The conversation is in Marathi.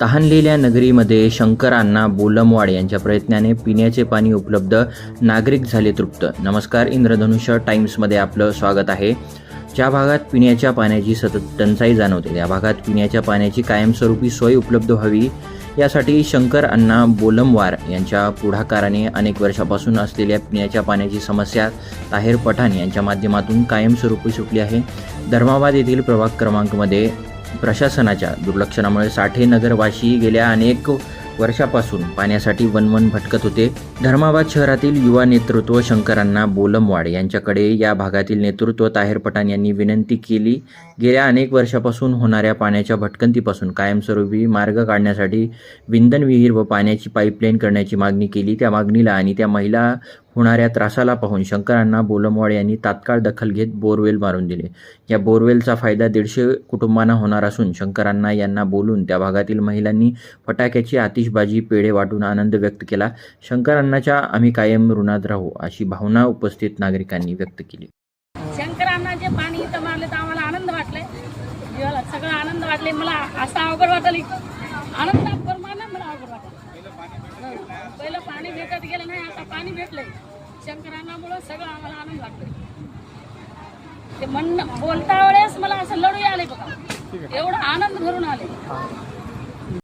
तहानलेल्या नगरीमध्ये शंकरांना बोलमवाड यांच्या प्रयत्नाने पिण्याचे पाणी उपलब्ध नागरिक झाले तृप्त. नमस्कार इंद्रधनुष्य टाइम्समध्ये आपलं स्वागत आहे. ज्या भागात पिण्याच्या पाण्याची सतत टंचाई जाणवते त्या भागात पिण्याच्या पाण्याची कायमस्वरूपी सोय उपलब्ध व्हावी यासाठी शंकर अण्णा बोलमवार यांच्या पुढाकाराने अनेक वर्षापासून असलेल्या पिण्याच्या पाण्याची समस्या ताहेर पठाण यांच्या माध्यमातून कायमस्वरूपी सुटली आहे. धर्माबाद येथील प्रभाग क्रमांकमध्ये प्रशासनाच्या दुर्लक्षणामुळे साठे नगरवासी गेल्या अनेक वर्षापासून पाण्यासाठी वनवन भटकत होते. धर्माबाद शहरातील युवा नेतृत्व शंकरांना बोलमवाड यांच्याकडे या भागातील नेतृत्व ताहेर पठाण यांनी विनंती केली. गेल्या अनेक वर्षापासून होणाऱ्या पाण्याच्या भटकंतीपासून कायमस्वरूपी मार्ग काढण्यासाठी विंधन विहीर व पाण्याची पाईपलाईन करण्याची मागणी केली. त्या मागणीला आणि त्या महिला होणाऱ्या त्रासाला पाहून शंकरांना बोलमवाड यांनी तात्काळ दखल घेत बोरवेल मारून दिले. या बोरवेलचा फायदा दीडशे कुटुंबांना होणार असून शंकरांना यांना बोलून त्या भागातील महिलांनी फटाक्याची आतिषबाजी पेढे वाटून आनंद व्यक्त केला. शंकरांनाच्या आम्ही कायम ऋणात राहू अशी भावना उपस्थित नागरिकांनी व्यक्त केली. शंकरांना जे पाणी इथं मारले तर आम्हाला आनंद वाटले. जीवाला सगळं आनंद वाटले. मला असं अवघड वाटलं आनंद प्रमाणे मला अवघड वाटलं. पहिलं पाणी भेटत गेलं नाही आता पाणी भेटलंय. शंकरांनामुळं सगळं आम्हाला आनंद वाटतोय ते म्हणणं बोलता वेळेस मला असं लढू आले बघा. एवढं आनंद भरून आले